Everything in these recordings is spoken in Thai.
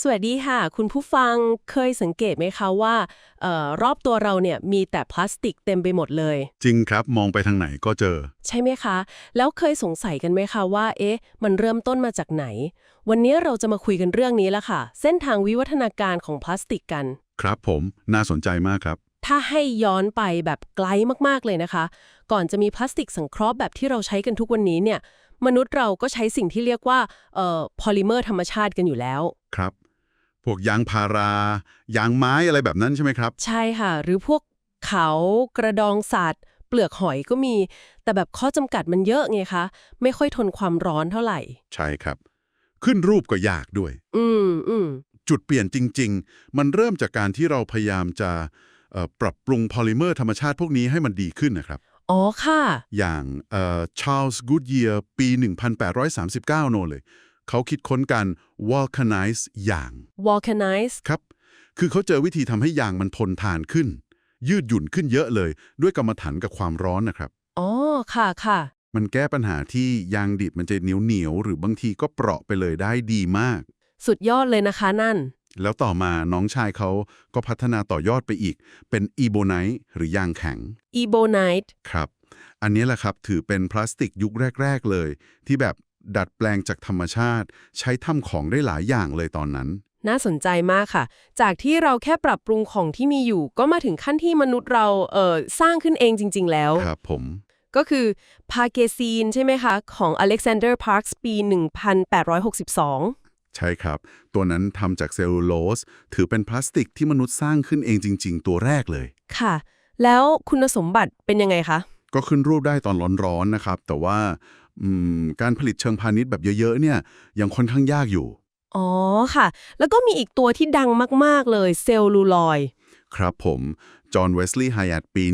สวัสดีค่ะ คุณผู้ฟังเคยสังเกตไหมคะว่าเออรอบตัวเราเนี่ยมีแต่พลาสติกเต็มไปหมดเลย จริงครับมองไปทางไหนก็เจอ ใช่ไหมคะ แล้วเคยสงสัยกันไหมคะว่า เอ๊ะ มันเริ่มต้นมาจากไหน วันนี้เราจะมาคุยกันเรื่องนี้แล้วค่ะ เส้นทางวิวัฒนาการของพลาสติกกัน ครับผมน่าสนใจมากครับ ถ้าให้ย้อนไปแบบไกลมากๆเลยนะคะ ก่อนจะมีพลาสติกสังเคราะห์แบบที่เราใช้กันทุกวันนี้เนี่ยมนุษย์เราก็ใช้สิ่งที่เรียกว่าเอ่อพอลิเมอร์ธรรมชาติกันอยู่แล้ว ครับ พวกยางพารา ยางไม้อะไรแบบนั้นใช่ไหมครับ ใช่ค่ะ หรือพวกเขากระดองสัตว์ เปลือกหอยก็มี แต่แบบข้อจำกัดมันเยอะไงคะ ไม่ค่อยทนความร้อนเท่าไหร่ ใช่ครับ ขึ้นรูปก็ยากด้วย อืมอืมจุดเปลี่ยนจริง ๆ มันเริ่มจากการที่เราพยายามจะเอ่อปรับปรุงพอลิเมอร์ธรรมชาติพวกนี้ให้มันดีขึ้นนะครับ อ๋อค่ะ อย่างชาร์ลส์กูดเยียร์ปี 1839 โน่นเลย เขาคิดค้นการ vulcanize ยาง vulcanize ครับ คือเขาเจอวิธีทำให้ยางมันทนทานขึ้น ยืดหยุ่นขึ้นเยอะเลย ด้วยกรรมฐานกับความร้อนนะครับ อ๋อ ค่ะค่ะ มันแก้ปัญหาที่ยางดิบมันจะเหนียวเหนียวๆหรือบางทีก็เปราะไปเลยได้ดีมาก สุดยอดเลยนะคะนั่น แล้วต่อมาน้องชายเขาก็พัฒนาต่อยอดไปอีก เป็นอีโบไนท์หรือยางแข็ง ebonite ครับอันนี้แหละครับถือเป็นพลาสติกยุคแรก ๆ เลย ที่แบบ ดัดแปลงจากธรรมชาติ ใช้ทำของได้หลายอย่างเลยตอนนั้น น่าสนใจมากค่ะ จากที่เราแค่ปรับปรุงของที่มีอยู่ ก็มาถึงขั้นที่มนุษย์เราเอ่อสร้างขึ้นเองจริง ๆ แล้ว ครับผม ก็คือพาเกซีนใช่ไหมคะ ของอเล็กซานเดอร์พาร์คส์ปี 1862ใช่ครับ ตัวนั้นทำจากเซลลูโลส ถือเป็นพลาสติกที่มนุษย์สร้างขึ้นเองจริง ๆ ตัวแรกเลย ค่ะ แล้วคุณสมบัติเป็นยังไงคะ ก็ขึ้นรูปได้ตอนร้อนๆนะครับ แต่ว่าอืม การผลิตเชิงพาณิชย์แบบเยอะๆเนี่ยยังค่อนข้างยากอยู่ อ๋อค่ะ แล้วก็มีอีกตัวที่ดังมากๆเลยเซลลูลอยด์ครับผม จอห์นเวสลีย์ไฮแอตปี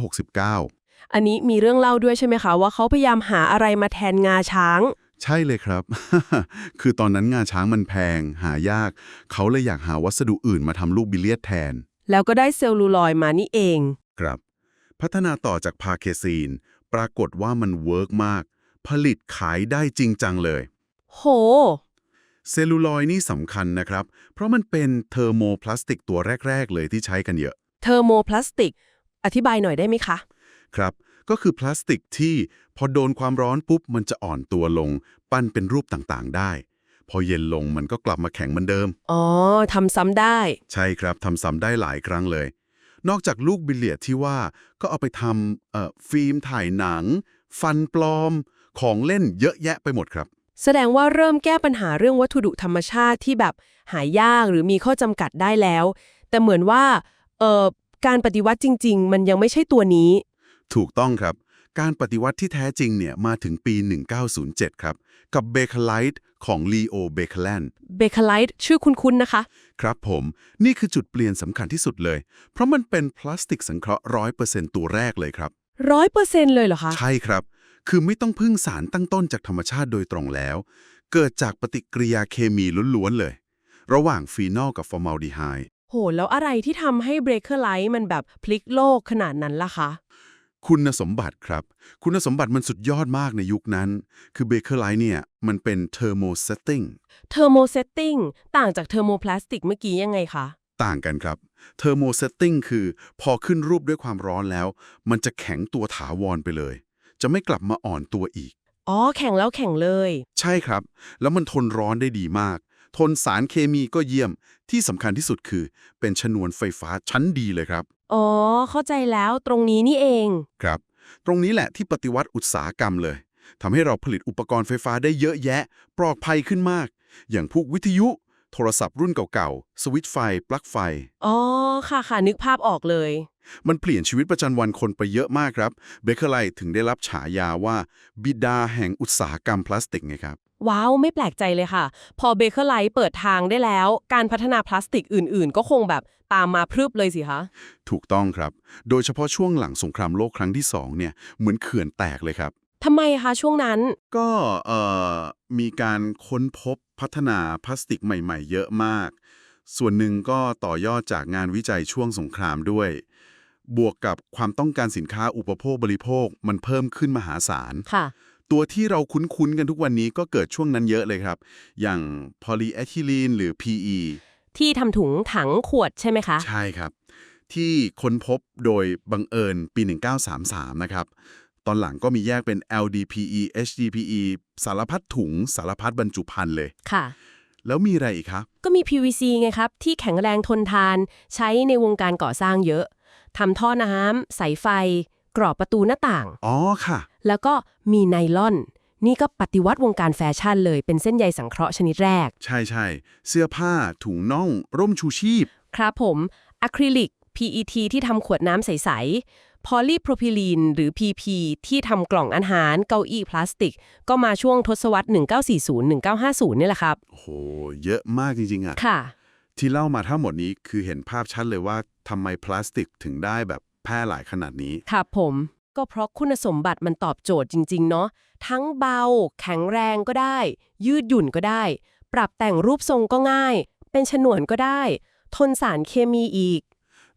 1869 อันนี้มีเรื่องเล่าด้วยใช่ไหมคะ ว่าเขาพยายามหาอะไรมาแทนงาช้าง ใช่เลยครับ คือตอนนั้นงาช้างมันแพง หายาก เขาเลยอยากหาวัสดุอื่นมาทำลูกบิลเลียดแทน แล้วก็ได้เซลลูลอยด์มานี่เอง ครับ พัฒนาต่อจากพาเคซีน ปรากฏว่ามันเวิร์กมาก ผลิตขายได้จริงจังเลย โห เซลลูลอยด์นี่สำคัญนะครับ เพราะมันเป็นเทอร์โมพลาสติกตัวแรก ๆ เลยที่ใช้กันเยอะ เทอร์โมพลาสติก อธิบายหน่อยได้ไหมคะ ครับ ก็คือพลาสติกที่พอโดนความร้อนปุ๊บมันจะอ่อนตัวลง ปั้นเป็นรูปต่างๆ ได้ พอเย็นลงมันก็กลับมาแข็งเหมือนเดิม อ๋อทำซ้ำได้ ใช่ครับทำซ้ำได้หลายครั้งเลย นอกจากลูกบิลเลียดที่ว่าก็เอาไปทำเอ่อฟิล์มถ่ายหนัง ฟันปลอม ของเล่นเยอะแยะไปหมดครับ แสดงว่าเริ่มแก้ปัญหาเรื่องวัตถุดิบธรรมชาติที่แบบหายากหรือมีข้อจำกัดได้แล้ว แต่เหมือนว่าเอ่อการปฏิวัติจริง ๆ มันยังไม่ใช่ตัวนี้ ถูกต้องครับ การปฏิวัติที่แท้จริงเนี่ยมาถึงปี 1907 ครับ กับเบค e ไลท์ของลีโอเบคแลนเบค e ไลท์ชื่อคุ้นๆนะคะ ครับผม นี่คือจุดเปลี่ยนสำคัญที่สุดเลย เพราะมันเป็นพลาสติกสังเคราะห์ร้อยเปอร์เซ็นต์ตัวแรกเลยครับร้อยเปอร์เซ็นต์เลยเหรอคะ ใช่ครับ คือไม่ต้องพึ่งสารตั้งต้นจากธรรมชาติโดยตรงแล้ว เกิดจากปฏิกิริยาเคมีล้วนๆเลย ระหว่างฟีนอลกับฟอร์มาลดีไฮด์โห แล้วอะไรที่ทำให้เบรกเกอร์ไลท์มันแบบพลิกโลกขนาดนั้นล่ะคะ คุณสมบัติครับ คุณสมบัติมันสุดยอดมากในยุคนั้น คือเบเกอร์ไลท์เนี่ยมันเป็นเทอร์โมเซตติ้งเทอร์โมเซตติ้งต่างจากเทอร์โมพลาสติกเมื่อกี้ยังไงคะ ต่างกันครับเทอร์โมเซตติ้งคือ พอขึ้นรูปด้วยความร้อนแล้ว มันจะแข็งตัวถาวรไปเลย จะไม่กลับมาอ่อนตัวอีก อ๋อ แข่งแล้วแข่งเลย ใช่ครับ แล้วมันทนร้อนได้ดีมาก ทนสารเคมีก็เยี่ยม ที่สำคัญที่สุดคือ เป็นชนวนไฟฟ้าชั้นดีเลยครับ อ๋อ เข้าใจแล้วตรงนี้นี่เอง ครับ ตรงนี้แหละที่ปฏิวัติอุตสาหกรรมเลยทำให้เราผลิตอุปกรณ์ไฟฟ้าได้เยอะแยะ ปลอดภัยขึ้นมาก อย่างพวกวิทยุ โทรศัพท์รุ่นเก่าๆ สวิตช์ไฟ ปลั๊กไฟ อ๋อ ค่ะค่ะนึกภาพออกเลย มันเปลี่ยนชีวิตประจำวันคนไปเยอะมากครับ เบเกอร์ไลท์ถึงได้รับฉายาว่า บิดาแห่งอุตสาหกรรมพลาสติกไงครับ ว้าว ไม่แปลกใจเลยค่ะ พอเบเกอร์ไลท์เปิดทางได้แล้ว การพัฒนาพลาสติกอื่น ๆ ก็คงแบบตามมาพรึบเลยสิคะ ถูกต้องครับ โดยเฉพาะช่วงหลังสงครามโลกครั้งที่2เนี่ยเหมือนเขื่อนแตกเลยครับ ทำไมคะช่วงนั้น ก็เอ่อมีการค้นพบพัฒนาพลาสติกใหม่ ๆ เยอะมาก ส่วนหนึ่งก็ต่อยอดจากงานวิจัยช่วงสงครามด้วย บวกกับความต้องการสินค้าอุปโภคบริโภคมันเพิ่มขึ้นมหาศาล ค่ะ ตัวที่เราคุ้นๆกันทุกวันนี้ก็เกิดช่วงนั้นเยอะเลยครับ อย่าง polyethylene หรือ PE ที่ทำถุงถังขวดใช่ไหมคะ ใช่ครับ ที่ค้นพบโดยบังเอิญปี 1933 นะครับ ตอนหลังก็มีแยกเป็น LDPE HDPE สารพัดถุงสารพัดบรรจุภัณฑ์เลย ค่ะ แล้วมีอะไรอีกครับ ก็มี PVC ไงครับ ที่แข็งแรงทนทาน ใช้ในวงการก่อสร้างเยอะ ทำท่อน้ำสายไฟ กรอบประตูหน้าต่าง อ๋อค่ะ แล้วก็มีไนลอน นี่ก็ปฏิวัติวงการแฟชั่นเลยเป็นเส้นใยสังเคราะห์ชนิดแรก ใช่ใช่เสื้อผ้า ถุงน่อง ร่มชูชีพ ครับผมอะคริลิก PET ที่ทำขวดน้ำใส ๆ พอลีโพรพิลีน หรือ PP ที่ทำกล่องอาหารเก้าอี้พลาสติก ก็มาช่วงทศวรรษ 1940-1950 นี่แหละครับ โอ้โห เยอะมากจริงๆอะค่ะ ที่เล่ามาทั้งหมดนี้คือเห็นภาพชัดเลยว่า ทำไมพลาสติกถึงได้แบบแพร่หลายขนาดนี้ครับผม ก็เพราะคุณสมบัติมันตอบโจทย์จริง ๆ เนาะทั้งเบา แข็งแรงก็ได้ ยืดหยุ่นก็ได้ ปรับแต่งรูปทรงก็ง่าย เป็นฉนวนก็ได้ ทนสารเคมีอีก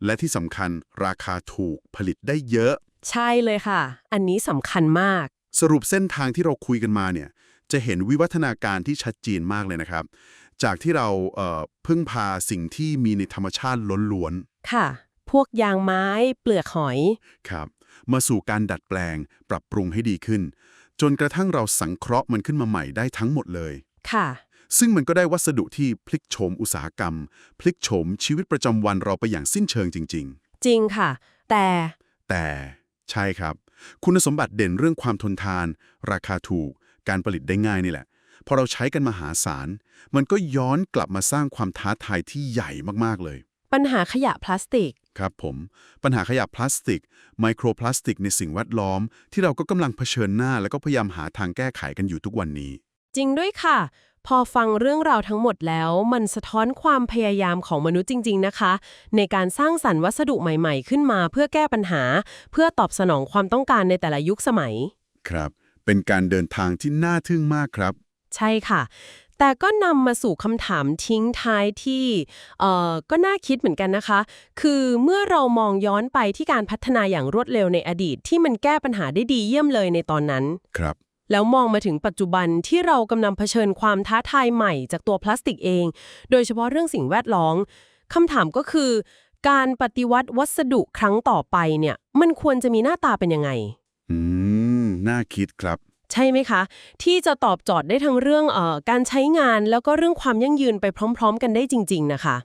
และที่สำคัญราคาถูกผลิตได้เยอะ ใช่เลยค่ะ อันนี้สำคัญมาก สรุปเส้นทางที่เราคุยกันมาเนี่ยจะเห็นวิวัฒนาการที่ชัดเจนมากเลยนะครับ จากที่เราเอ่อพึ่งพาสิ่งที่มีในธรรมชาติล้วน ค่ะ พวกยางไม้ เปลือกหอยๆครับ มาสู่การดัดแปลง ปรับปรุงให้ดีขึ้น จนกระทั่งเราสังเคราะห์มันขึ้นมาใหม่ได้ทั้งหมดเลย ค่ะ ซึ่งมันก็ได้วัสดุที่พลิกโฉมอุตสาหกรรม พลิกโฉมชีวิตประจำวันเราไปอย่างสิ้นเชิงจริง จริงค่ะ แต่ๆ แต่ใช่ครับ คุณสมบัติเด่นเรื่องความทนทาน ราคาถูก การผลิตได้ง่ายนี่แหละ พอเราใช้กันมหาศาล มันก็ย้อนกลับมาสร้างความท้าทายที่ใหญ่มากๆเลย ปัญหาขยะพลาสติก ครับผม ปัญหาขยะพลาสติก ไมโครพลาสติกในสิ่งแวดล้อม ที่เราก็กำลังเผชิญหน้า แล้วก็พยายามหาทางแก้ไขกันอยู่ทุกวันนี้ จริงด้วยค่ะ พอฟังเรื่องราวทั้งหมดแล้ว มันสะท้อนความพยายามของมนุษย์จริง ๆ นะคะ ในการสร้างสรรค์วัสดุใหม่ ๆ ขึ้นมาเพื่อแก้ปัญหา เพื่อตอบสนองความต้องการในแต่ละยุคสมัย ครับ เป็นการเดินทางที่น่าทึ่งมากครับ ใช่ค่ะ แต่ก็นำมาสู่คำถามทิ้งท้ายที่เอ่อก็น่าคิดเหมือนกันนะคะ คือเมื่อเรามองย้อนไปที่การพัฒนาอย่างรวดเร็วในอดีต ที่มันแก้ปัญหาได้ดีเยี่ยมเลยในตอนนั้น ครับ แล้วมองมาถึงปัจจุบันที่เรากำลังเผชิญความท้าทายใหม่จากตัวพลาสติกเอง โดยเฉพาะเรื่องสิ่งแวดล้อมคำถามก็คือ การปฏิวัติวัสดุครั้งต่อไปเนี่ย มันควรจะมีหน้าตาเป็นยังไง อืม น่าคิดครับ ใช่ไหมคะ ที่จะตอบโจทย์ได้ทั้งเรื่องออการใช้งานแล้วก็เรื่องความยั่งยืนไปพร้อม ๆ กันได้จริง ๆ นะคะ